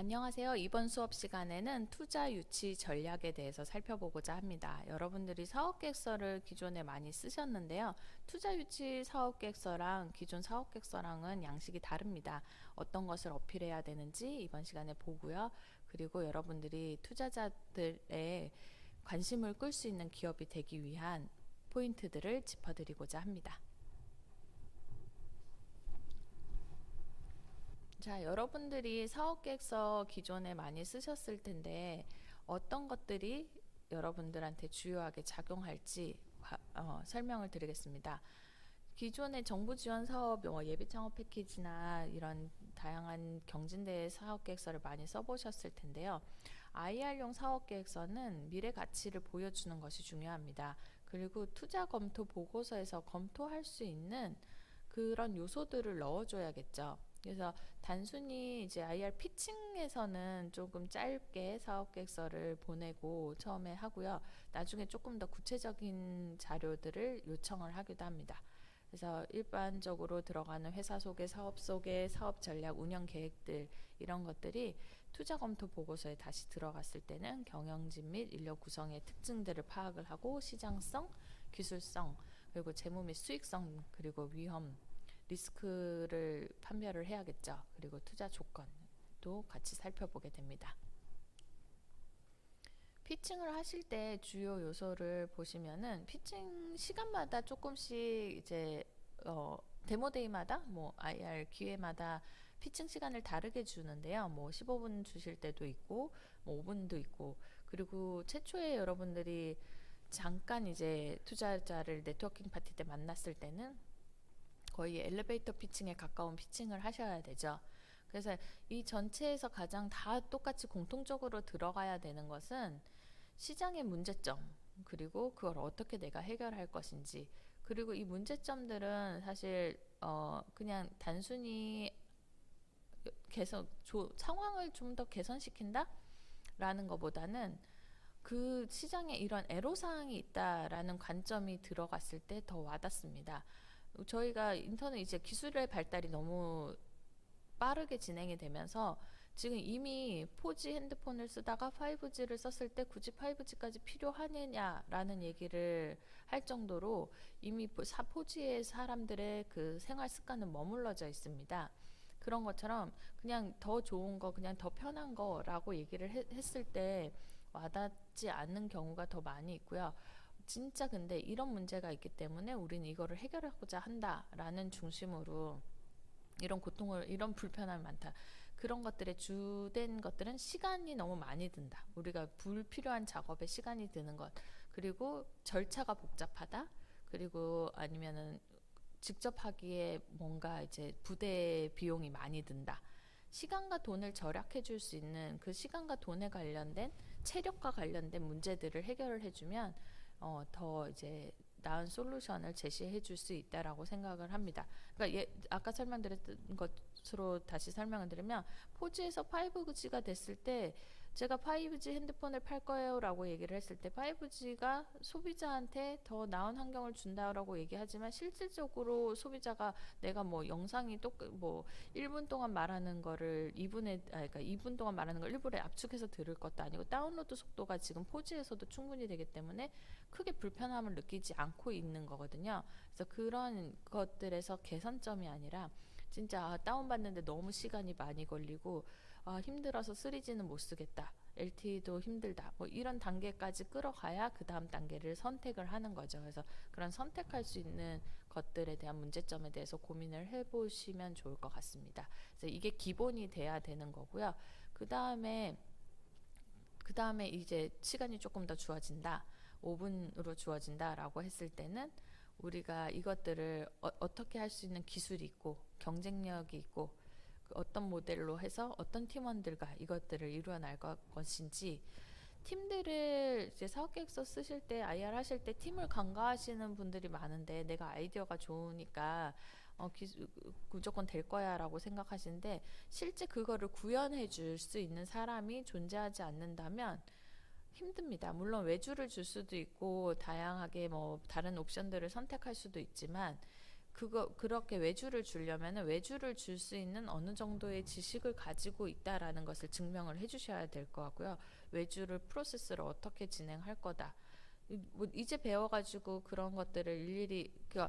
안녕하세요. 이번 수업 시간에는 투자 유치 전략에 대해서 살펴보고자 합니다. 여러분들이 사업계획서를 기존에 많이 쓰셨는데요. 투자 유치 사업계획서랑 기존 사업계획서랑은 양식이 다릅니다. 어떤 것을 어필해야 되는지 이번 시간에 보고요. 그리고 여러분들이 투자자들의 관심을 끌 수 있는 기업이 되기 위한 포인트들을 짚어드리고자 합니다. 자, 여러분들이 사업 계획서 기존에 많이 쓰셨을 텐데 어떤 것들이 여러분들한테 주요하게 작용할지 화- 어, 설명을 드리겠습니다. 기존의 정부 지원 사업 뭐 예비 창업 패키지나 이런 다양한 경진대회 사업 계획서를 많이 써보셨을 텐데요. IR용 사업 계획서는 미래 가치를 보여주는 것이 중요합니다. 그리고 투자 검토 보고서에서 검토할 수 있는 그런 요소들을 넣어줘야겠죠. 그래서 단순히 이제 IR 피칭에서는 조금 짧게 사업 계획서를 보내고 처음에 하고요. 나중에 조금 더 구체적인 자료들을 요청을 하기도 합니다. 그래서 일반적으로 들어가는 회사 소개, 사업 소개, 사업 전략, 운영 계획들 이런 것들이 투자 검토 보고서에 다시 들어갔을 때는 경영진 및 인력 구성의 특징들을 파악을 하고 시장성, 기술성, 그리고 재무 및 수익성, 그리고 위험, 리스크를 판별을 해야겠죠. 그리고 투자 조건도 같이 살펴보게 됩니다. 피칭을 하실 때 주요 요소를 보시면은 피칭 시간마다 조금씩 이제 어 데모데이마다 뭐 IR 기회마다 피칭 시간을 다르게 주는데요. 뭐 15분 주실 때도 있고 뭐 5분도 있고 그리고 최초에 여러분들이 잠깐 이제 투자자를 네트워킹 파티 때 만났을 때는 거의 엘리베이터 피칭에 가까운 피칭을 하셔야 되죠. 그래서 이 전체에서 가장 다 똑같이 공통적으로 들어가야 되는 것은 시장의 문제점, 그리고 그걸 어떻게 내가 해결할 것인지, 그리고 이 문제점들은 사실 어 그냥 단순히 개선 조, 상황을 좀 더 개선시킨다 라는 것보다는 그 시장에 이런 애로 사항이 있다라는 관점이 들어갔을 때 더 와닿습니다. 저희가 인터넷 이제 기술의 발달이 너무 빠르게 진행이 되면서 지금 이미 4G 핸드폰을 쓰다가 5G를 썼을 때 굳이 5G까지 필요하느냐라는 얘기를 할 정도로 이미 4G의 사람들의 그 생활 습관은 머물러져 있습니다. 그런 것처럼 그냥 더 좋은 거, 그냥 더 편한 거라고 얘기를 해- 했을 때 와닿지 않는 경우가 더 많이 있고요. 진짜 근데 이런 문제가 있기 때문에 우리는 이거를 해결하고자 한다라는 중심으로 이런 고통을 이런 불편함이 많다. 그런 것들의 주된 것들은 시간이 너무 많이 든다. 우리가 불필요한 작업에 시간이 드는 것. 그리고 절차가 복잡하다. 그리고 아니면은 직접 하기에 뭔가 이제 부대 비용이 많이 든다. 시간과 돈을 절약해 줄 수 있는 그 시간과 돈에 관련된 체력과 관련된 문제들을 해결을 해주면 어, 더 이제 나은 솔루션을 제시해 줄 수 있다라고 생각을 합니다. 그러니까 예, 아까 설명드렸던 것으로 다시 설명을 드리면 4G에서 5G가 됐을 때 제가 5G 핸드폰을 팔 거예요 라고 얘기를 했을 때 5G가 소비자한테 더 나은 환경을 준다라고 얘기하지만 실질적으로 소비자가 내가 뭐 영상이 똑뭐 1분 동안 말하는 거를 2분에 아 그러니까 2분 동안 말하는 걸 1분에 압축해서 들을 것도 아니고 다운로드 속도가 지금 4G에서도 충분히 되기 때문에 크게 불편함을 느끼지 않고 있는 거거든요. 그래서 그런 것들에서 개선점이 아니라 진짜 아, 다운받는데 너무 시간이 많이 걸리고 아, 힘들어서 3G는 못 쓰겠다. LTE도 힘들다. 뭐 이런 단계까지 끌어가야 그 다음 단계를 선택을 하는 거죠. 그래서 그런 선택할 수 있는 것들에 대한 문제점에 대해서 고민을 해보시면 좋을 것 같습니다. 그래서 이게 기본이 돼야 되는 거고요. 그 다음에 그 다음에 이제 시간이 조금 더 주어진다. 5분으로 주어진다라고 했을 때는 우리가 이것들을 어, 떻게 할 수 있는 기술이 있고 경쟁력이 있고 그 어떤 모델로 해서 어떤 팀원들과 이것들을 이루어날 것- 것인지 팀들을 이제 사업 계획서 쓰실 때 IR 하실 때 팀을 간과하시는 분들이 많은데 내가 아이디어가 좋으니까 어, 무조건 될 거야라고 생각하시는데 실제 그거를 구현해 줄 수 있는 사람이 존재하지 않는다면 힘듭니다. 물론 외주를 줄 수도 있고 다양하게 뭐 다른 옵션들을 선택할 수도 있지만 그거 그렇게 외주를 주려면은 외주를 줄 수 있는 어느 정도의 지식을 가지고 있다라는 것을 증명을 해주셔야 될 것 같고요. 외주를 프로세스를 어떻게 진행할 거다. 이- 뭐 이제 배워가지고 그런 것들을 일일이 그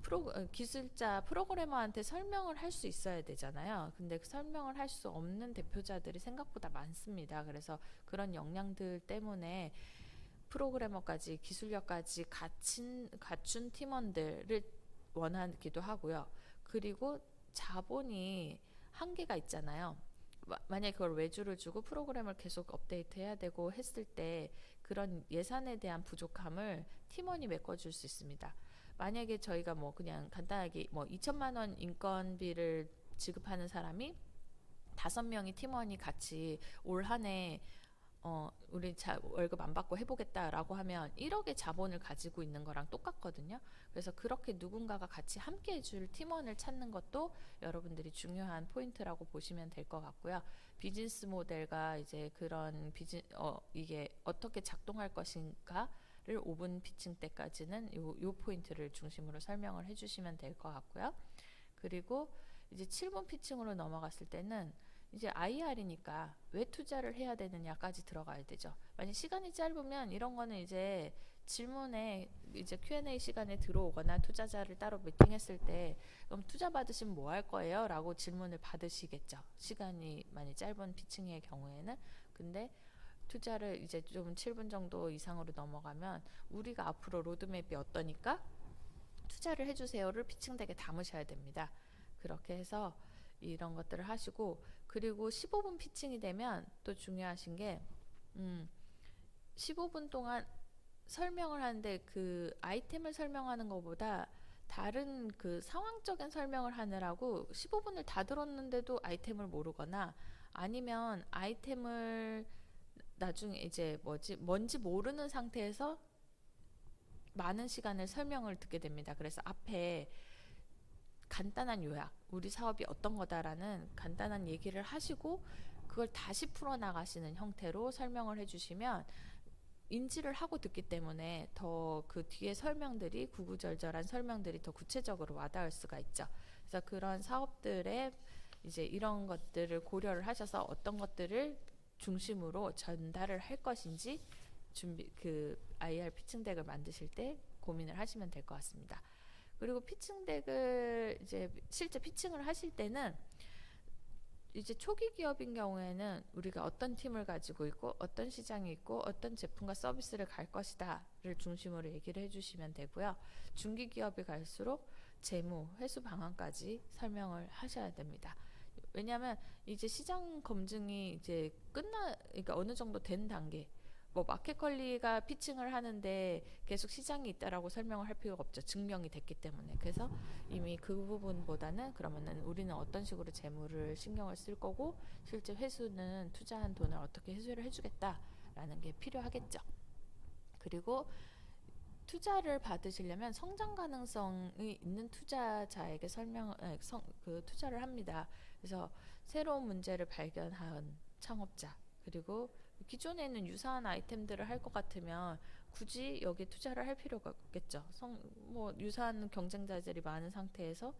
프로 어, 기술자 프로그래머한테 설명을 할 수 있어야 되잖아요. 근데 그 설명을 할 수 없는 대표자들이 생각보다 많습니다. 그래서 그런 역량들 때문에 프로그래머까지 기술력까지 갖춘 갖춘 팀원들을 원하기도 하고요. 그리고 자본이 한계가 있잖아요. 마- 만약에 그걸 외주를 주고 프로그램을 계속 업데이트해야 되고 했을 때 그런 예산에 대한 부족함을 팀원이 메꿔줄 수 있습니다. 만약에 저희가 뭐 그냥 간단하게 뭐 2천만 원 인건비를 지급하는 사람이 다섯 명이 팀원이 같이 올 한해 어 우리 자, 월급 안 받고 해보겠다라고 하면 1억의 자본을 가지고 있는 거랑 똑같거든요. 그래서 그렇게 누군가가 같이 함께 해줄 팀원을 찾는 것도 여러분들이 중요한 포인트라고 보시면 될 것 같고요. 비즈니스 모델과 이제 그런 비즈 어 이게 어떻게 작동할 것인가 를 5분 피칭 때까지는 요, 요 포인트를 중심으로 설명을 해주시면 될 것 같고요. 그리고 이제 7분 피칭으로 넘어갔을 때는 이제 IR이니까 왜 투자를 해야 되느냐까지 들어가야 되죠. 만약 시간이 짧으면 이런 거는 이제 질문에 이제 Q&A 시간에 들어오거나 투자자를 따로 미팅했을 때 그럼 투자 받으시면 뭐 할 거예요? 라고 질문을 받으시겠죠. 시간이 많이 짧은 피칭의 경우에는 근데 투자를 이제 좀 7분 정도 이상으로 넘어가면 우리가 앞으로 로드맵이 어떠니까 투자를 해주세요를 피칭덱에 담으셔야 됩니다. 그렇게 해서 이런 것들을 하시고 그리고 15분 피칭이 되면 또 중요하신 게 음, 15분 동안 설명을 하는데 그 아이템을 설명하는 것보다 다른 그 상황적인 설명을 하느라고 15분을 다 들었는데도 아이템을 모르거나 아니면 아이템을 나중에 이제 뭐지 뭔지 모르는 상태에서 많은 시간을 설명을 듣게 됩니다. 그래서 앞에 간단한 요약, 우리 사업이 어떤 거다라는 간단한 얘기를 하시고 그걸 다시 풀어 나가시는 형태로 설명을 해주시면 인지를 하고 듣기 때문에 더 그 뒤에 설명들이 구구절절한 설명들이 더 구체적으로 와닿을 수가 있죠. 그래서 그런 사업들의 이제 이런 것들을 고려를 하셔서 어떤 것들을 중심으로 전달을 할 것인지 준비 그 IR 피칭덱을 만드실 때 고민을 하시면 될 것 같습니다. 그리고 피칭덱을 이제 실제 피칭을 하실 때는 이제 초기 기업인 경우에는 우리가 어떤 팀을 가지고 있고 어떤 시장이 있고 어떤 제품과 서비스를 갈 것이다를 중심으로 얘기를 해주시면 되고요. 중기 기업이 갈수록 재무, 회수 방안까지 설명을 하셔야 됩니다. 왜냐하면 이제 시장 검증이 이제 끝나, 그러니까 어느 정도 된 단계. 뭐 마켓 관리가 피칭을 하는데 계속 시장이 있다라고 설명을 할 필요가 없죠. 증명이 됐기 때문에. 그래서 이미 그 부분보다는 그러면은 우리는 어떤 식으로 재무를 신경을 쓸 거고 실제 회수는 투자한 돈을 어떻게 회수를 해주겠다라는 게 필요하겠죠. 그리고 투자를 받으시려면 성장 가능성이 있는 투자자에게 설명, 에, 성, 그 투자를 합니다. 그래서 새로운 문제를 발견한 창업자 그리고 기존에 있는 유사한 아이템들을 할 것 같으면 굳이 여기 투자를 할 필요가 없겠죠. 성, 뭐 유사한 경쟁자들이 많은 상태에서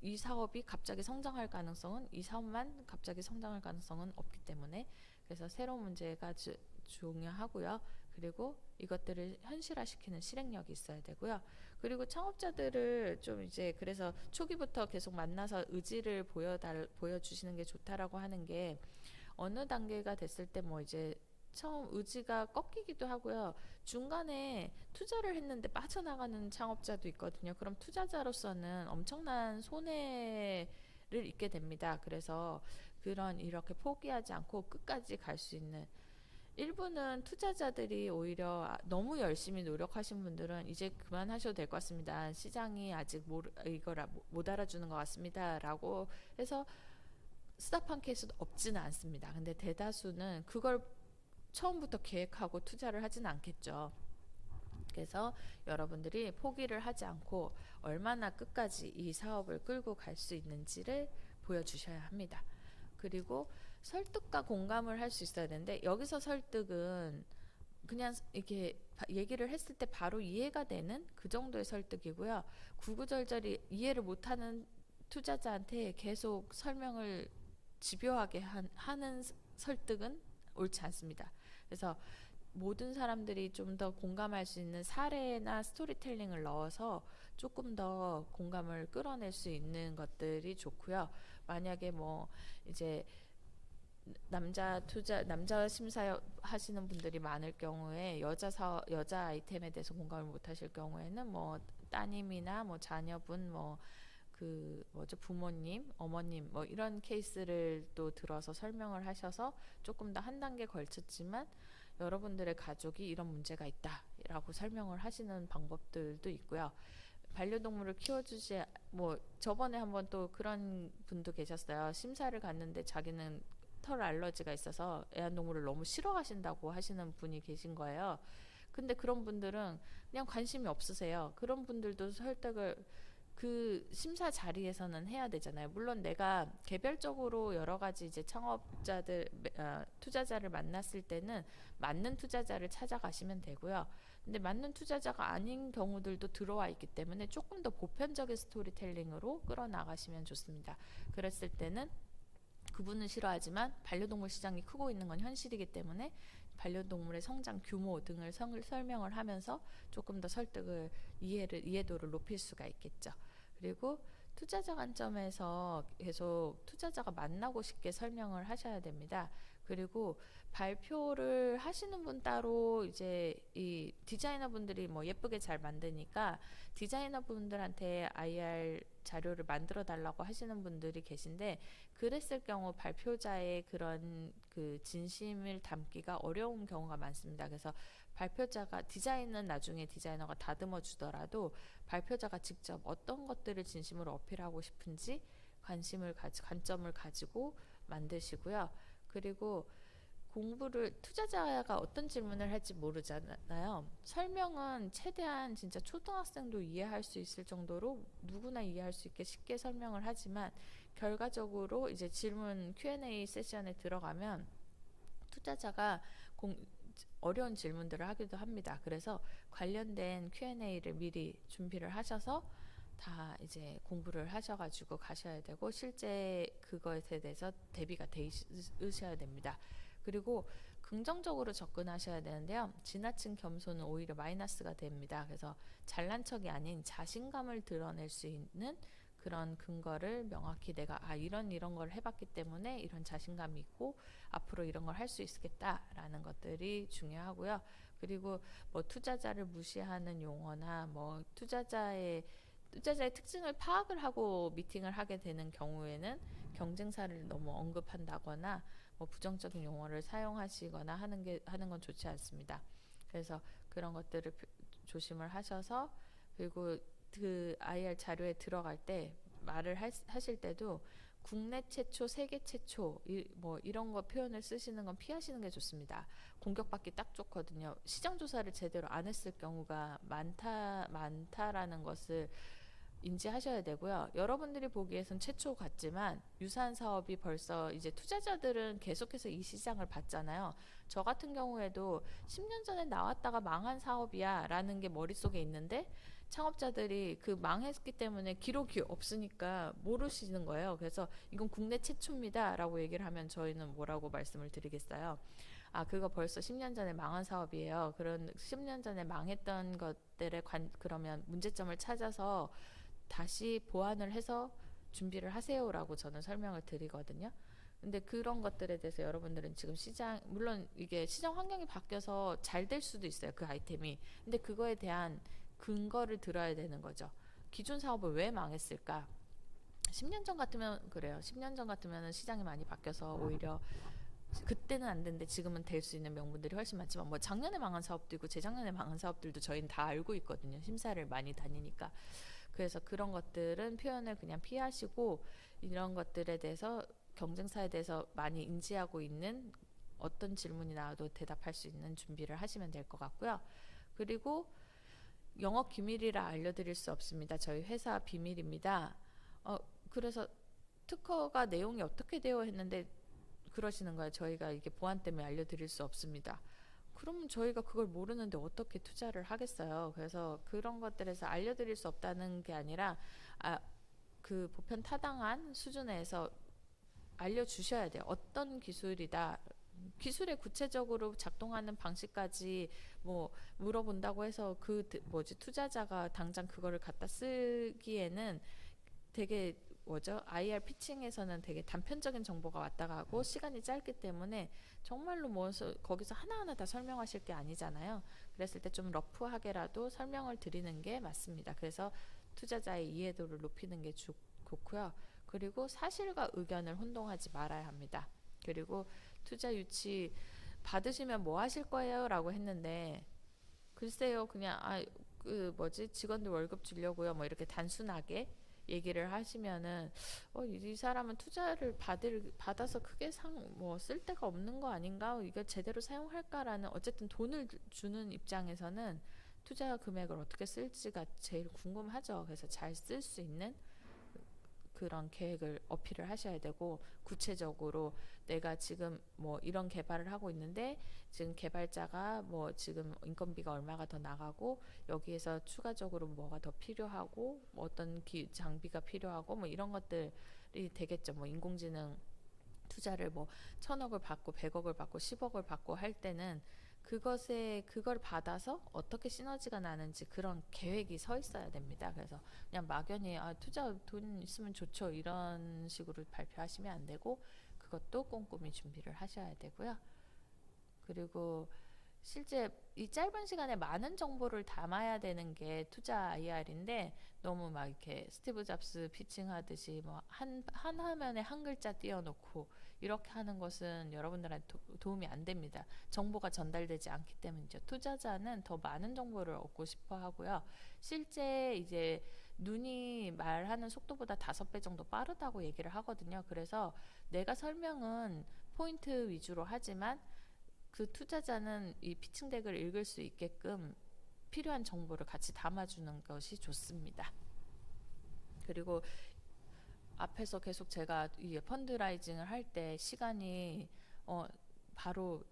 이 사업이 갑자기 성장할 가능성은 이 사업만 갑자기 성장할 가능성은 없기 때문에 그래서 새로운 문제가 주, 중요하고요. 그리고 이것들을 현실화시키는 실행력이 있어야 되고요. 그리고 창업자들을 좀 이제 그래서 초기부터 계속 만나서 의지를 보여달 보여주시는 게 좋다라고 하는 게 어느 단계가 됐을 때 뭐 이제 처음 의지가 꺾이기도 하고요. 중간에 투자를 했는데 빠져나가는 창업자도 있거든요. 그럼 투자자로서는 엄청난 손해를 입게 됩니다. 그래서 그런 이렇게 포기하지 않고 끝까지 갈 수 있는 일부는 투자자들이 오히려 아, 너무 열심히 노력하신 분들은 이제 그만하셔도 될 것 같습니다. 시장이 아직 모르, 이걸 아- 못 알아주는 것 같습니다 라고 해서 스탑한 케이스도 없지는 않습니다. 근데 대다수는 그걸 처음부터 계획하고 투자를 하지는 않겠죠. 그래서 여러분들이 포기를 하지 않고 얼마나 끝까지 이 사업을 끌고 갈 수 있는지를 보여주셔야 합니다. 그리고 설득과 공감을 할 수 있어야 되는데 여기서 설득은 그냥 이렇게 바- 얘기를 했을 때 바로 이해가 되는 그 정도의 설득이고요. 구구절절히 이해를 못하는 투자자한테 계속 설명을 집요하게 한, 하는 스- 설득은 옳지 않습니다. 그래서 모든 사람들이 좀 더 공감할 수 있는 사례나 스토리텔링을 넣어서 조금 더 공감을 끌어낼 수 있는 것들이 좋고요. 만약에 뭐 이제 남자 투자 남자 심사 하시는 분들이 많을 경우에 여자 사 여자 아이템에 대해서 공감을 못 하실 경우에는 뭐 따님이나 뭐 자녀분 뭐 그 뭐죠 부모님 어머님 뭐 이런 케이스를 또 들어서 설명을 하셔서 조금 더 한 단계 걸쳤지만 여러분들의 가족이 이런 문제가 있다라고 설명을 하시는 방법들도 있고요. 반려동물을 키워주지 뭐 저번에 한번 또 그런 분도 계셨어요. 심사를 갔는데 자기는 털 알러지가 있어서 애완동물을 너무 싫어하신다고 하시는 분이 계신 거예요. 근데 그런 분들은 그냥 관심이 없으세요. 그런 분들도 설득을 그 심사 자리에서는 해야 되잖아요. 물론 내가 개별적으로 여러 가지 이제 창업자들 어, 투자자를 만났을 때는 맞는 투자자를 찾아가시면 되고요. 근데 맞는 투자자가 아닌 경우들도 들어와 있기 때문에 조금 더 보편적인 스토리텔링으로 끌어나가시면 좋습니다. 그랬을 때는 그분은 싫어하지만 반려동물 시장이 크고 있는 건 현실이기 때문에 반려동물의 성장 규모 등을 성- 설명을 하면서 조금 더 설득을 이해를 이해도를 높일 수가 있겠죠. 그리고 투자자 관점에서 계속 투자자가 만나고 싶게 설명을 하셔야 됩니다. 그리고 발표를 하시는 분 따로 이제 이 디자이너 분들이 뭐 예쁘게 잘 만드니까 디자이너 분들한테 IR 자료를 만들어 달라고 하시는 분들이 계신데 그랬을 경우 발표자의 그런 그 진심을 담기가 어려운 경우가 많습니다. 그래서 발표자가 디자인은 나중에 디자이너가 다듬어 주더라도 발표자가 직접 어떤 것들을 진심으로 어필하고 싶은지 관심을 가지 관점을 가지고 만드시고요. 그리고 공부를 투자자가 어떤 질문을 할지 모르잖아요. 설명은 최대한 진짜 초등학생도 이해할 수 있을 정도로 누구나 이해할 수 있게 쉽게 설명을 하지만 결과적으로 이제 질문 Q&A 세션에 들어가면 투자자가 공, 어려운 질문들을 하기도 합니다. 그래서 관련된 Q&A를 미리 준비를 하셔서 다 이제 공부를 하셔가지고 가셔야 되고 실제 그것에 대해서 대비가 돼 있으셔야 됩니다. 그리고 긍정적으로 접근하셔야 되는데요. 지나친 겸손은 오히려 마이너스가 됩니다. 그래서 잘난 척이 아닌 자신감을 드러낼 수 있는 그런 근거를 명확히 내가 아 이런 이런 걸 해봤기 때문에 이런 자신감이 있고 앞으로 이런 걸 할 수 있겠다라는 것들이 중요하고요. 그리고 뭐 투자자를 무시하는 용어나 뭐 투자자의 투자자의 특징을 파악을 하고 미팅을 하게 되는 경우에는 경쟁사를 너무 언급한다거나 뭐 부정적인 용어를 사용하시거나 하는 게 하는 건 좋지 않습니다. 그래서 그런 것들을 표- 조심을 하셔서 그리고 그 IR 자료에 들어갈 때 말을 할- 하실 때도 국내 최초, 세계 최초 이, 뭐 이런 거 표현을 쓰시는 건 피하시는 게 좋습니다. 공격받기 딱 좋거든요. 시장 조사를 제대로 안 했을 경우가 많다 많다라는 것을 인지하셔야 되고요. 여러분들이 보기에선 최초 같지만 유사한 사업이 벌써 이제 투자자들은 계속해서 이 시장을 봤잖아요. 저 같은 경우에도 10년 전에 나왔다가 망한 사업이야 라는 게 머릿속에 있는데 창업자들이 그 망했기 때문에 기록이 없으니까 모르시는 거예요. 그래서 이건 국내 최초입니다 라고 얘기를 하면 저희는 뭐라고 말씀을 드리겠어요. 아, 그거 벌써 10년 전에 망한 사업이에요. 그런 10년 전에 망했던 것들의 관, 그러면 문제점을 찾아서 다시 보완을 해서 준비를 하세요라고 저는 설명을 드리거든요. 근데 그런 것들에 대해서 여러분들은 지금 시장 물론 이게 시장 환경이 바뀌어서 잘 될 수도 있어요. 그 아이템이. 근데 그거에 대한 근거를 들어야 되는 거죠. 기존 사업을 왜 망했을까? 10년 전 같으면 그래요. 10년 전 같으면 시장이 많이 바뀌어서 오히려 그때는 안 됐는데 지금은 될 수 있는 명분들이 훨씬 많지만 뭐 작년에 망한 사업도 있고 재작년에 망한 사업들도 저희는 다 알고 있거든요. 심사를 많이 다니니까. 그래서 그런 것들은 표현을 그냥 피하시고 이런 것들에 대해서 경쟁사에 대해서 많이 인지하고 있는 어떤 질문이 나와도 대답할 수 있는 준비를 하시면 될 것 같고요. 그리고 영업 기밀이라 알려드릴 수 없습니다. 저희 회사 비밀입니다. 어, 그래서 특허가 내용이 어떻게 되어 했는데 그러시는 거예요. 저희가 이게 보안 때문에 알려드릴 수 없습니다. 그러면 저희가 그걸 모르는데 어떻게 투자를 하겠어요. 그래서 그런 것들에서 알려드릴 수 없다는 게 아니라 아, 그 보편 타당한 수준에서 알려주셔야 돼요. 어떤 기술이다. 기술의 구체적으로 작동하는 방식까지 뭐 물어본다고 해서 그 드- 뭐지 투자자가 당장 그거를 갖다 쓰기에는 되게 뭐죠 IR 피칭에서는 되게 단편적인 정보가 왔다 가고 시간이 짧기 때문에 정말로 뭐 서- 거기서 하나하나 다 설명하실 게 아니잖아요. 그랬을 때 좀 러프하게라도 설명을 드리는 게 맞습니다. 그래서 투자자의 이해도를 높이는 게 좋, 좋고요. 그리고 사실과 의견을 혼동하지 말아야 합니다. 그리고 투자 유치 받으시면 뭐 하실 거예요? 라고 했는데 글쎄요 그냥 아 그 뭐지 직원들 월급 주려고요 뭐 이렇게 단순하게 얘기를 하시면은 어, 이 사람은 투자를 받을 받아서 크게 상 뭐 쓸 데가 없는 거 아닌가 이거 제대로 사용할까라는 어쨌든 돈을 주는 입장에서는 투자 금액을 어떻게 쓸지가 제일 궁금하죠 그래서 잘 쓸 수 있는 그런 계획을 어필을 하셔야 되고 구체적으로 내가 지금 뭐 이런 개발을 하고 있는데 지금 개발자가 뭐 지금 인건비가 얼마가 더 나가고 여기에서 추가적으로 뭐가 더 필요하고 뭐 어떤 기, 장비가 필요하고 뭐 이런 것들이 되겠죠. 뭐 인공지능 투자를 뭐 천억을 받고 백억을 받고 십억을 받고 할 때는 그것에 그걸 받아서 어떻게 시너지가 나는지 그런 계획이 서 있어야 됩니다. 그래서 그냥 막연히 아 투자 돈 있으면 좋죠 이런 식으로 발표하시면 안 되고 그것도 꼼꼼히 준비를 하셔야 되고요. 그리고 실제 이 짧은 시간에 많은 정보를 담아야 되는 게 투자 IR인데 너무 막 이렇게 스티브 잡스 피칭하듯이 뭐 한 한 화면에 한 글자 띄워놓고 이렇게 하는 것은 여러분들한테 도, 도움이 안 됩니다. 정보가 전달되지 않기 때문이죠. 투자자는 더 많은 정보를 얻고 싶어 하고요. 실제 이제 눈이 말하는 속도보다 다섯 배 정도 빠르다고 얘기를 하거든요. 그래서 내가 설명은 포인트 위주로 하지만 그 투자자는 이 피칭 덱을 읽을 수 있게끔 필요한 정보를 같이 담아주는 것이 좋습니다. 그리고 앞에서 계속 제가 이 펀드라이징을 할 때 시간이 어 바로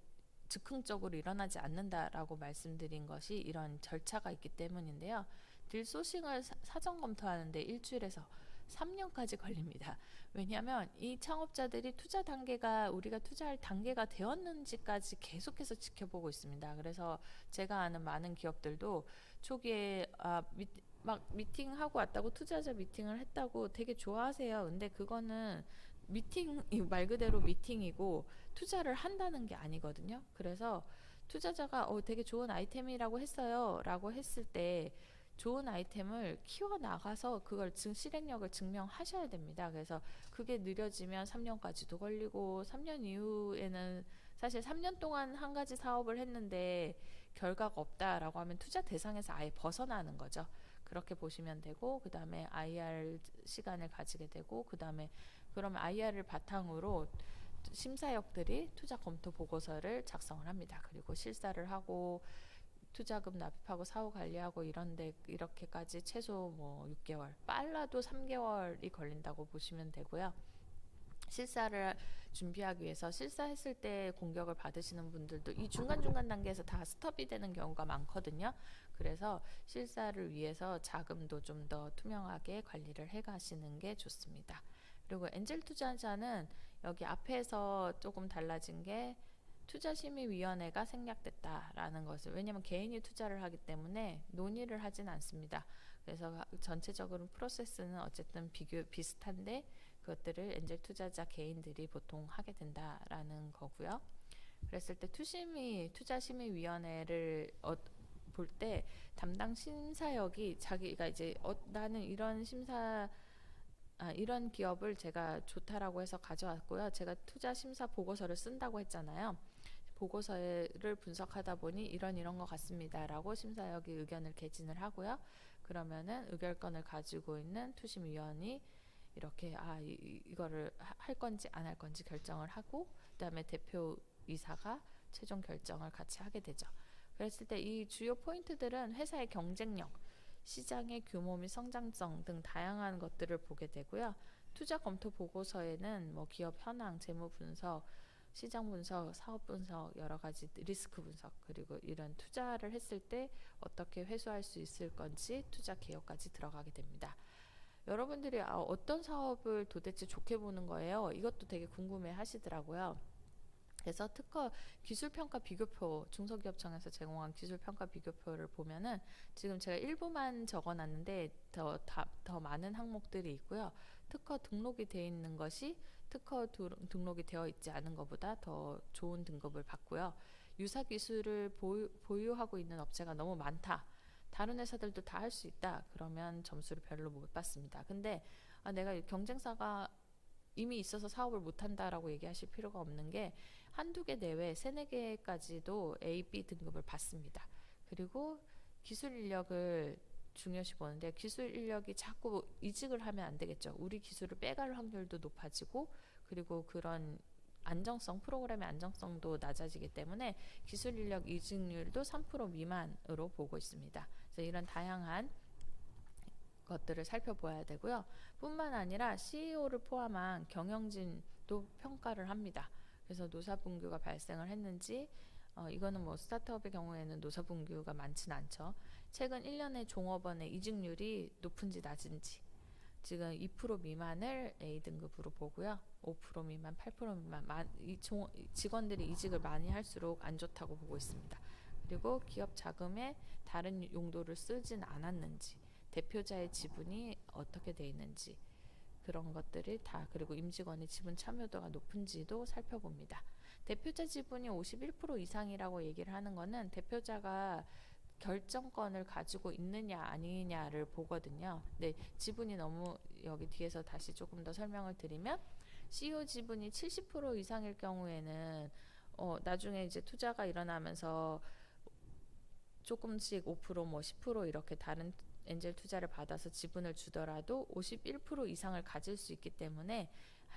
즉흥적으로 일어나지 않는다라고 말씀드린 것이 이런 절차가 있기 때문인데요. 딜 소싱을 사- 사전 검토하는데 일주일에서 3년까지 걸립니다. 왜냐하면 이 창업자들이 투자 단계가 우리가 투자할 단계가 되었는지까지 계속해서 지켜보고 있습니다. 그래서 제가 아는 많은 기업들도 초기에 아, 미, 막 미팅하고 왔다고 투자자 미팅을 했다고 되게 좋아하세요. 근데 그거는 미팅 말 그대로 미팅이고 투자를 한다는 게 아니거든요. 그래서 투자자가 어 되게 좋은 아이템이라고 했어요라고 했을 때 좋은 아이템을 키워 나가서 그걸 증 실행력을 증명하셔야 됩니다. 그래서 그게 느려지면 3년까지도 걸리고 3년 이후에는 사실 3년 동안 한 가지 사업을 했는데 결과가 없다라고 하면 투자 대상에서 아예 벗어나는 거죠. 그렇게 보시면 되고 그 다음에 IR 시간을 가지게 되고 그 다음에 그러면 IR을 바탕으로 심사역들이 투자 검토 보고서를 작성을 합니다. 그리고 실사를 하고 투자금 납입하고 사후 관리하고 이런데 이렇게까지 최소 뭐 6개월, 빨라도 3개월이 걸린다고 보시면 되고요. 실사를 준비하기 위해서 실사했을 때 공격을 받으시는 분들도 이 중간중간 단계에서 다 스톱이 되는 경우가 많거든요. 그래서 실사를 위해서 자금도 좀 더 투명하게 관리를 해 가시는 게 좋습니다. 그리고 엔젤 투자자는 여기 앞에서 조금 달라진 게 투자심의위원회가 생략됐다라는 것을 왜냐하면 개인이 투자를 하기 때문에 논의를 하진 않습니다. 그래서 전체적으로 프로세스는 어쨌든 비교 비슷한데 그것들을 엔젤 투자자 개인들이 보통 하게 된다라는 거고요. 그랬을 때 투심이 투자심의위원회를 어, 볼때 담당 심사역이 자기가 이제 어, 나는 이런 심사 아, 이런 기업을 제가 좋다라고 해서 가져왔고요. 제가 투자 심사 보고서를 쓴다고 했잖아요. 보고서를 분석하다 보니 이런 이런 것 같습니다라고 심사역이 의견을 개진을 하고요. 그러면은 의결권을 가지고 있는 투심위원이 이렇게 아 이, 이거를 할 건지 안 할 건지 결정을 하고 그다음에 대표 이사가 최종 결정을 같이 하게 되죠. 그랬을 때 이 주요 포인트들은 회사의 경쟁력, 시장의 규모 및 성장성 등 다양한 것들을 보게 되고요. 투자 검토 보고서에는 뭐 기업 현황, 재무 분석, 시장 분석, 사업 분석, 여러 가지 리스크 분석, 그리고 이런 투자를 했을 때 어떻게 회수할 수 있을 건지 투자 개요까지 들어가게 됩니다. 여러분들이 아, 어떤 사업을 도대체 좋게 보는 거예요? 이것도 되게 궁금해 하시더라고요. 그래서 특허 기술평가 비교표 중소기업청에서 제공한 기술평가 비교표를 보면은 지금 제가 일부만 적어놨는데 더, 다, 더 많은 항목들이 있고요. 특허 등록이 되어 있는 것이 특허 두- 등록이 되어 있지 않은 것보다 더 좋은 등급을 받고요. 유사 기술을 보유, 보유하고 있는 업체가 너무 많다. 다른 회사들도 다 할 수 있다. 그러면 점수를 별로 못 받습니다. 근데 아, 내가 경쟁사가 이미 있어서 사업을 못 한다라고 얘기하실 필요가 없는 게 한두 개 내외 세네 개까지도 A, B 등급을 받습니다. 그리고 기술 인력을 중요시 보는데 기술 인력이 자꾸 이직을 하면 안 되겠죠. 우리 기술을 빼갈 확률도 높아지고 그리고 그런 안정성 프로그램의 안정성도 낮아지기 때문에 기술 인력 이직률도 3% 미만으로 보고 있습니다. 그래서 이런 다양한 것들을 살펴봐야 되고요. 뿐만 아니라 CEO를 포함한 경영진도 평가를 합니다. 그래서 노사분규가 발생을 했는지 어, 이거는 뭐 스타트업의 경우에는 노사분규가 많진 않죠. 최근 1년의 종업원의 이직률이 높은지 낮은지 지금 2% 미만을 A 등급으로 보고요. 5% 미만, 8% 미만 마- 이 종, 직원들이 이직을 많이 할수록 안 좋다고 보고 있습니다. 그리고 기업 자금에 다른 용도를 쓰진 않았는지 대표자의 지분이 어떻게 돼 있는지 그런 것들이 다 그리고 임직원의 지분 참여도가 높은지도 살펴봅니다. 대표자 지분이 51% 이상이라고 얘기를 하는 거는 대표자가 결정권을 가지고 있느냐 아니냐를 보거든요. 네, 지분이 너무 여기 뒤에서 다시 조금 더 설명을 드리면 CEO 지분이 70% 이상일 경우에는 어, 나중에 이제 투자가 일어나면서 조금씩 5%뭐 10% 이렇게 다른 엔젤 투자를 받아서 지분을 주더라도 51% 이상을 가질 수 있기 때문에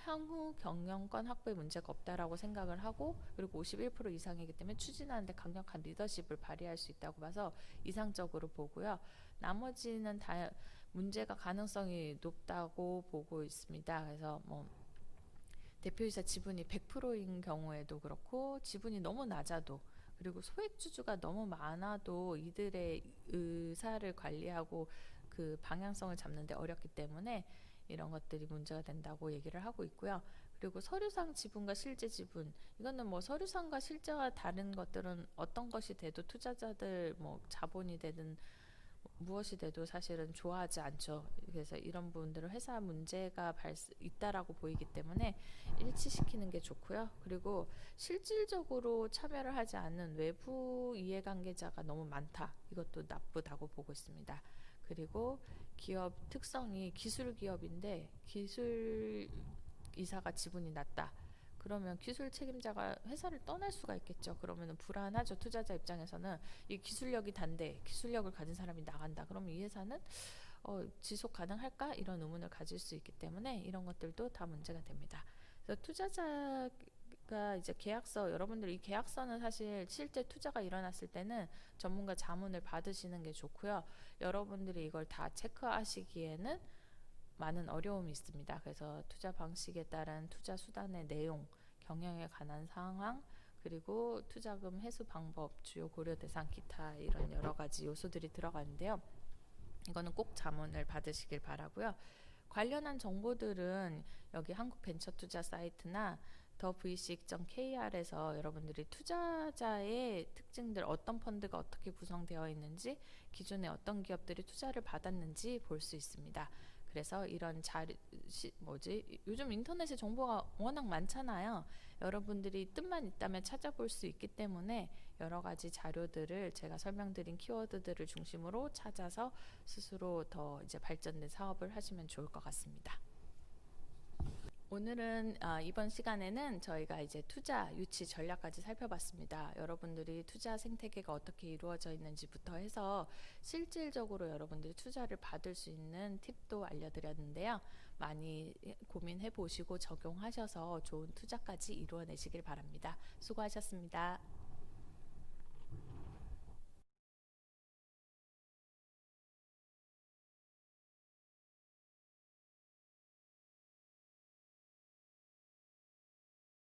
향후 경영권 확보에 문제가 없다라고 생각을 하고 그리고 51% 이상이기 때문에 추진하는데 강력한 리더십을 발휘할 수 있다고 봐서 이상적으로 보고요. 나머지는 다 문제가 가능성이 높다고 보고 있습니다. 그래서 뭐 대표이사 지분이 100%인 경우에도 그렇고 지분이 너무 낮아도 그리고 소액주주가 너무 많아도 이들의 의사를 관리하고 그 방향성을 잡는데 어렵기 때문에 이런 것들이 문제가 된다고 얘기를 하고 있고요. 그리고 서류상 지분과 실제 지분 이거는 뭐 서류상과 실제와 다른 것들은 어떤 것이 돼도 투자자들 뭐 자본이 되든 무엇이 돼도 사실은 좋아하지 않죠. 그래서 이런 부분들은 회사 문제가 있다라고 보이기 때문에 일치시키는 게 좋고요. 그리고 실질적으로 참여를 하지 않는 외부 이해관계자가 너무 많다. 이것도 나쁘다고 보고 있습니다. 그리고 기업 특성이 기술 기업인데 기술 이사가 지분이 낮다. 그러면 기술 책임자가 회사를 떠날 수가 있겠죠. 그러면은 불안하죠. 투자자 입장에서는 이 기술력이 단데 기술력을 가진 사람이 나간다. 그러면 이 회사는 어, 지속 가능할까 이런 의문을 가질 수 있기 때문에 이런 것들도 다 문제가 됩니다. 그래서 투자자 가 이제 계약서 여러분들 이 계약서는 사실 실제 투자가 일어났을 때는 전문가 자문을 받으시는 게 좋고요. 여러분들이 이걸 다 체크하시기에는 많은 어려움이 있습니다. 그래서 투자 방식에 따른 투자 수단의 내용, 경영에 관한 상황, 그리고 투자금 회수 방법, 주요 고려 대상 기타 이런 여러 가지 요소들이 들어가는데요. 이거는 꼭 자문을 받으시길 바라고요. 관련한 정보들은 여기 한국 벤처 투자 사이트나 더 vc.kr에서 여러분들이 투자자의 특징들 어떤 펀드가 어떻게 구성되어 있는지 기존에 어떤 기업들이 투자를 받았는지 볼 수 있습니다. 그래서 이런 자료 시, 뭐지 요즘 인터넷에 정보가 워낙 많잖아요. 여러분들이 뜻만 있다면 찾아볼 수 있기 때문에 여러 가지 자료들을 제가 설명드린 키워드들을 중심으로 찾아서 스스로 더 이제 발전된 사업을 하시면 좋을 것 같습니다. 오늘은 아, 이번 시간에는 저희가 이제 투자 유치 전략까지 살펴봤습니다. 여러분들이 투자 생태계가 어떻게 이루어져 있는지부터 해서 실질적으로 여러분들이 투자를 받을 수 있는 팁도 알려드렸는데요. 많이 고민해 보시고 적용하셔서 좋은 투자까지 이루어내시길 바랍니다. 수고하셨습니다.